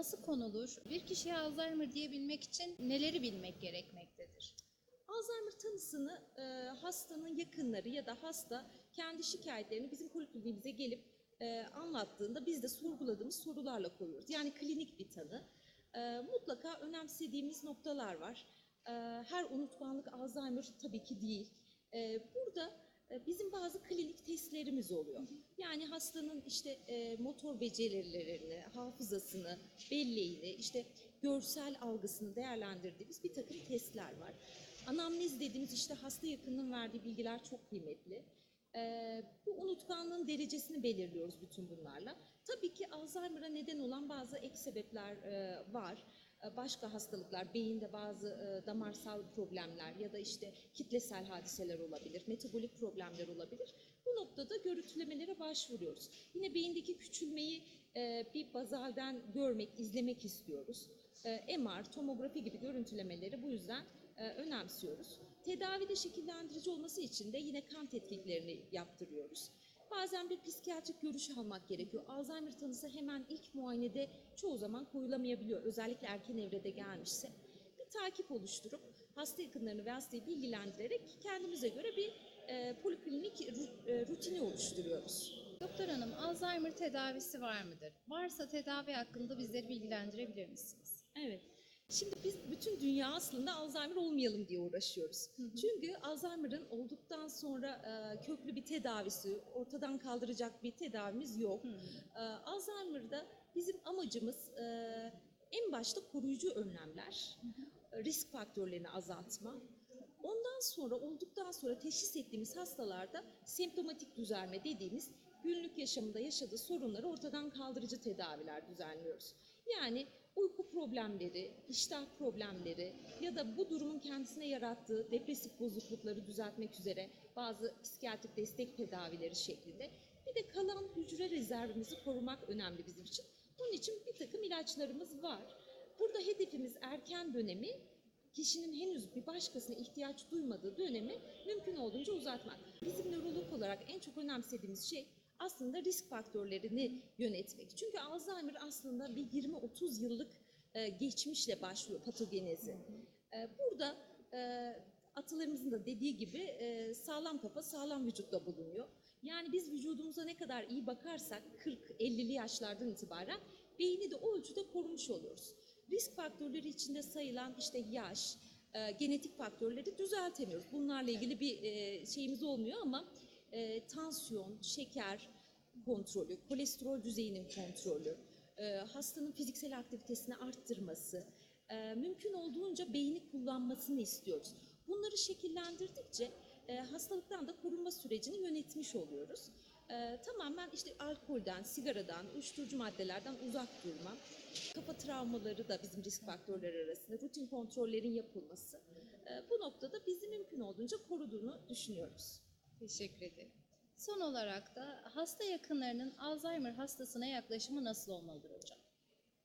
nasıl konulur? Bir kişiye Alzheimer diyebilmek için neleri bilmek gerekmektedir? Alzheimer tanısını e, hastanın yakınları ya da hasta kendi şikayetlerini bizim polikliniğimize gelip e, anlattığında biz de sorguladığımız sorularla koyuyoruz. Yani klinik bir tanı. E, mutlaka önemsediğimiz noktalar var. E, her unutkanlık Alzheimer tabii ki değil. E, burada bizim bazı klinik testlerimiz oluyor. Yani hastanın işte e, motor becerilerini, hafızasını, belleğini, işte görsel algısını değerlendirdiğimiz bir takım testler var. Anamnez dediğimiz işte hasta yakınının verdiği bilgiler çok kıymetli. Ee, bu unutkanlığın derecesini belirliyoruz bütün bunlarla. Tabii ki Alzheimer'a neden olan bazı ek sebepler e, var. E, Başka hastalıklar, beyinde bazı e, damarsal problemler ya da işte kitlesel hadiseler olabilir, metabolik problemler olabilir. Bu noktada görüntülemelere başvuruyoruz. Yine beyindeki küçülmeyi e, bir bazalden görmek, izlemek istiyoruz. MR, tomografi gibi görüntülemeleri bu yüzden önemsiyoruz. Tedavide şekillendirici olması için de yine kan tetkiklerini yaptırıyoruz. Bazen bir psikiyatrik görüş almak gerekiyor. Alzheimer tanısı hemen ilk muayenede çoğu zaman koyulamayabiliyor. Özellikle erken evrede gelmişse. Bir takip oluşturup hasta yakınlarını ve hastayı bilgilendirerek kendimize göre bir e, poliklinik e, rutini oluşturuyoruz. Doktor hanım, Alzheimer tedavisi var mıdır? Varsa tedavi hakkında bizleri bilgilendirebilir misiniz? Evet. Şimdi biz bütün dünya aslında Alzheimer olmayalım diye uğraşıyoruz. Çünkü Alzheimer'ın olduktan sonra e, köklü bir tedavisi, ortadan kaldıracak bir tedavimiz yok. E, Alzheimer'da bizim amacımız e, en başta koruyucu önlemler, e, risk faktörlerini azaltma. Ondan sonra olduktan sonra teşhis ettiğimiz hastalarda semptomatik düzelme dediğimiz günlük yaşamında yaşadığı sorunları ortadan kaldırıcı tedaviler düzenliyoruz. Yani uyku problemleri, iştah problemleri ya da bu durumun kendisine yarattığı depresif bozuklukları düzeltmek üzere bazı psikiyatrik destek tedavileri şeklinde bir de kalan hücre rezervimizi korumak önemli bizim için. Bunun için bir takım ilaçlarımız var. Burada hedefimiz erken dönemi kişinin henüz bir başkasına ihtiyaç duymadığı dönemi mümkün olduğunca uzatmak. Bizim nörolog olarak en çok önemsediğimiz şey aslında risk faktörlerini yönetmek. Çünkü Alzheimer aslında bir 20-30 yıllık e, geçmişle başlıyor patogenezi. E, burada e, atalarımızın da dediği gibi e, sağlam kafa sağlam vücutta bulunuyor. Yani biz vücudumuza ne kadar iyi bakarsak 40-50'li yaşlardan itibaren beyni de o ölçüde korumuş oluyoruz. Risk faktörleri içinde sayılan işte yaş, e, genetik faktörleri düzeltemiyoruz. Bunlarla ilgili bir e, şeyimiz olmuyor ama e, tansiyon, şeker kontrolü, kolesterol düzeyinin kontrolü, e, hastanın fiziksel aktivitesini arttırması, e, mümkün olduğunca beyni kullanmasını istiyoruz. Bunları şekillendirdikçe e, hastalıktan da korunma sürecini yönetmiş oluyoruz. E, tamamen işte alkolden, sigaradan, uyuşturucu maddelerden uzak durma, kafa travmaları da bizim risk faktörleri arasında, rutin kontrollerin yapılması. E, bu noktada bizi mümkün olduğunca koruduğunu düşünüyoruz. Teşekkür ederim. Son olarak da hasta yakınlarının Alzheimer hastasına yaklaşımı nasıl olmalıdır hocam?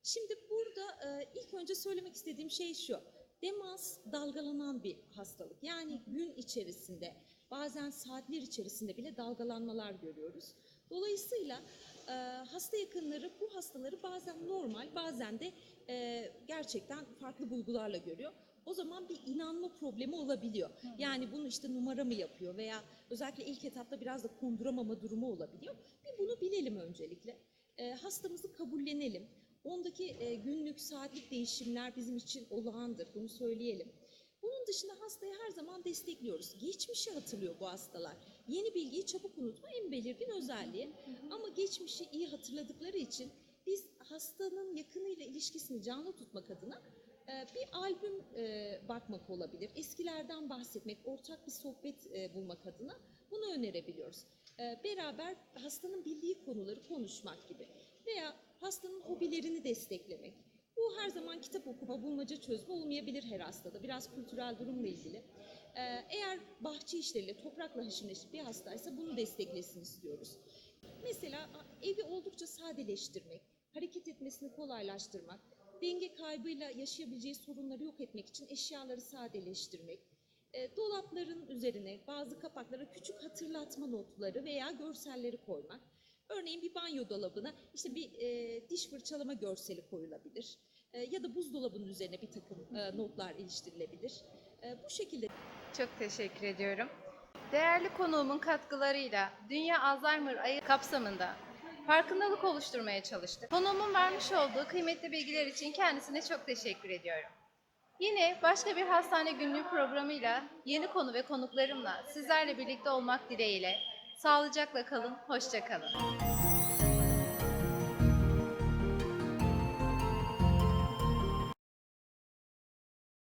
Şimdi burada e, ilk önce söylemek istediğim şey şu. Demans dalgalanan bir hastalık. Yani gün içerisinde bazen saatler içerisinde bile dalgalanmalar görüyoruz. Dolayısıyla e, hasta yakınları bu hastaları bazen normal bazen de e, gerçekten farklı bulgularla görüyor. O zaman bir inanma problemi olabiliyor. Yani bunu işte numara mı yapıyor veya özellikle ilk etapta biraz da konduramama durumu olabiliyor. Bir bunu bilelim öncelikle. E, hastamızı kabullenelim. Ondaki e, günlük, saatlik değişimler bizim için olağandır. Bunu söyleyelim. Bunun dışında hastayı her zaman destekliyoruz. Geçmişi hatırlıyor bu hastalar. Yeni bilgiyi çabuk unutma en belirgin özelliği. Ama geçmişi iyi hatırladıkları için biz hastanın yakınıyla ilişkisini canlı tutmak adına e, bir albüm e, bakmak olabilir. Eskilerden bahsetmek, ortak bir sohbet e, bulmak adına bunu önerebiliyoruz. Beraber hastanın bildiği konuları konuşmak gibi veya hastanın hobilerini desteklemek. Bu her zaman kitap okuma, bulmaca çözme olmayabilir her hastada. Biraz kültürel durumla ilgili. Ee, eğer bahçe işleriyle, toprakla haşır neşir bir hastaysa bunu desteklesin istiyoruz. Mesela evi oldukça sadeleştirmek, hareket etmesini kolaylaştırmak, denge kaybıyla yaşayabileceği sorunları yok etmek için eşyaları sadeleştirmek, e, dolapların üzerine bazı kapaklara küçük hatırlatma notları veya görselleri koymak. Örneğin bir banyo dolabına işte bir e, diş fırçalama görseli koyulabilir. E, ya da buzdolabının üzerine bir takım e, notlar iliştirilebilir. E, bu şekilde Çok teşekkür ediyorum. Değerli konuğumun katkılarıyla Dünya Alzheimer Ayı kapsamında farkındalık oluşturmaya çalıştık. Konuğumun vermiş olduğu kıymetli bilgiler için kendisine çok teşekkür ediyorum. Yine başka bir hastane günlüğü programıyla yeni konu ve konuklarımla sizlerle birlikte olmak dileğiyle sağlıcakla kalın, hoşça kalın.